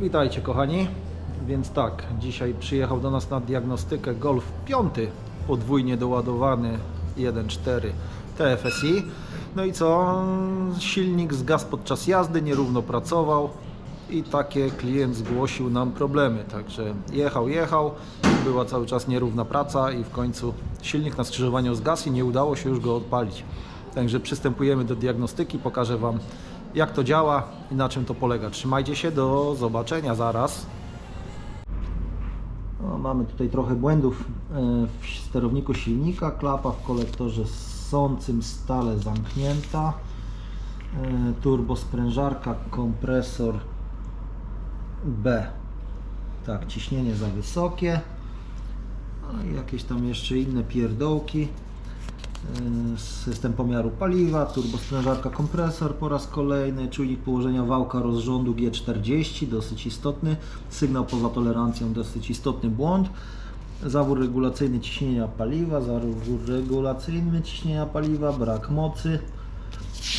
Witajcie kochani. Więc tak, dzisiaj przyjechał do nas na diagnostykę Golf 5, podwójnie doładowany 1.4 TFSI. No i co? Silnik zgasł podczas jazdy, nierówno pracował i takie klient zgłosił nam problemy. Także jechał, jechał, była cały czas nierówna praca i w końcu silnik na skrzyżowaniu zgasł i nie udało się już go odpalić. Także przystępujemy do diagnostyki, pokażę Wam jak to działa i na czym to polega. Trzymajcie się, do zobaczenia zaraz. No, mamy tutaj trochę błędów e, w sterowniku silnika, klapa w kolektorze ssącym stale zamknięta, e, turbosprężarka, kompresor B, tak, ciśnienie za wysokie, no i jakieś tam jeszcze inne pierdołki. Yy, System pomiaru paliwa, turbosprężarka, kompresor po raz kolejny, czujnik położenia wałka rozrządu G40, dosyć istotny, sygnał poza tolerancją, dosyć istotny błąd, zawór regulacyjny ciśnienia paliwa, zawór regulacyjny ciśnienia paliwa, brak mocy,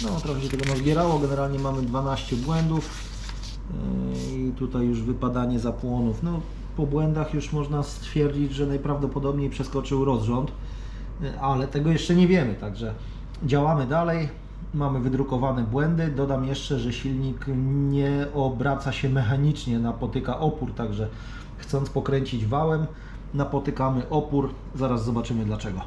no trochę się tego nazbierało, generalnie mamy 12 błędów yy, i tutaj już wypadanie zapłonów, no po błędach już można stwierdzić, że najprawdopodobniej przeskoczył rozrząd, ale tego jeszcze nie wiemy, także działamy dalej. Mamy wydrukowane błędy. Dodam jeszcze, że silnik nie obraca się mechanicznie, napotyka opór, także chcąc pokręcić wałem, napotykamy opór. Zaraz zobaczymy dlaczego.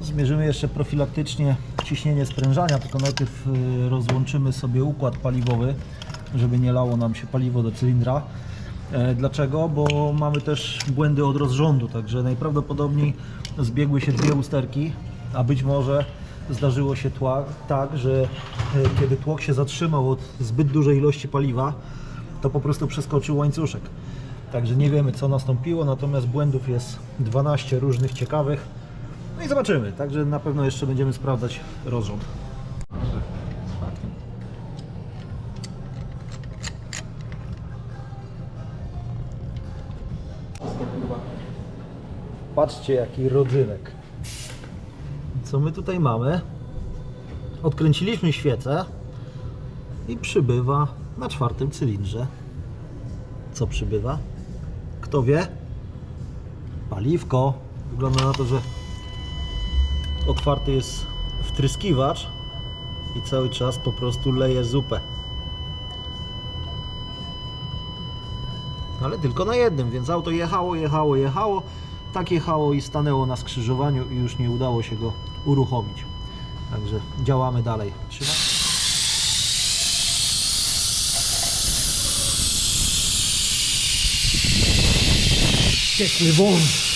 Zmierzymy jeszcze profilaktycznie ciśnienie sprężania, tylko najpierw y, rozłączymy sobie układ paliwowy, żeby nie lało nam się paliwo do cylindra. E, Dlaczego? Bo mamy też błędy od rozrządu, także najprawdopodobniej zbiegły się dwie usterki, a być może zdarzyło się tła, tak, że e, kiedy tłok się zatrzymał od zbyt dużej ilości paliwa, to po prostu przeskoczył łańcuszek. Także nie wiemy co nastąpiło, natomiast błędów jest 12 różnych ciekawych. No i zobaczymy, także na pewno jeszcze będziemy sprawdzać rozrząd. Patrzcie jaki rodzynek. Co my tutaj mamy? Odkręciliśmy świecę i przybywa na czwartym cylindrze. Co przybywa? Kto wie? Paliwko. Wygląda na to, że otwarty jest wtryskiwacz i cały czas po prostu leje zupę. Ale tylko na jednym, więc auto jechało, jechało, jechało. Tak jechało i stanęło na skrzyżowaniu i już nie udało się go uruchomić. Także działamy dalej. Trzymaj. Ciekły wąż.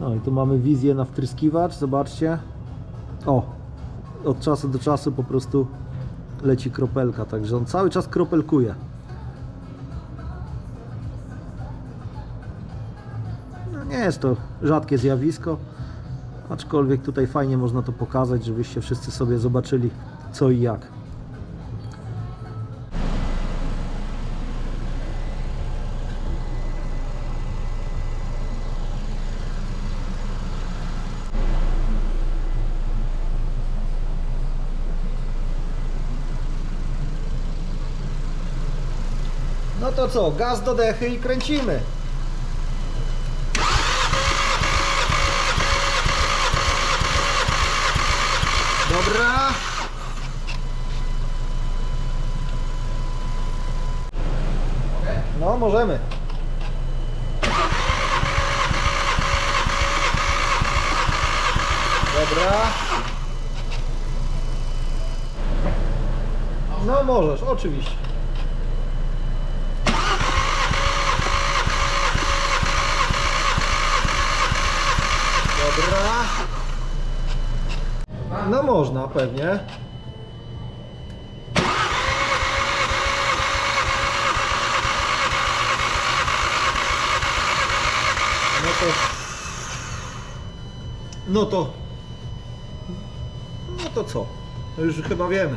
No i tu mamy wizję na wtryskiwacz, zobaczcie. O, od czasu do czasu po prostu leci kropelka, także on cały czas kropelkuje. No nie jest to rzadkie zjawisko, aczkolwiek tutaj fajnie można to pokazać, żebyście wszyscy sobie zobaczyli co i jak. No to co, gaz do dechy i kręcimy. Dobra. No, możemy. Dobra. No możesz, oczywiście. Dobra. No można pewnie. No to. No to. No to co? To już chyba wiemy.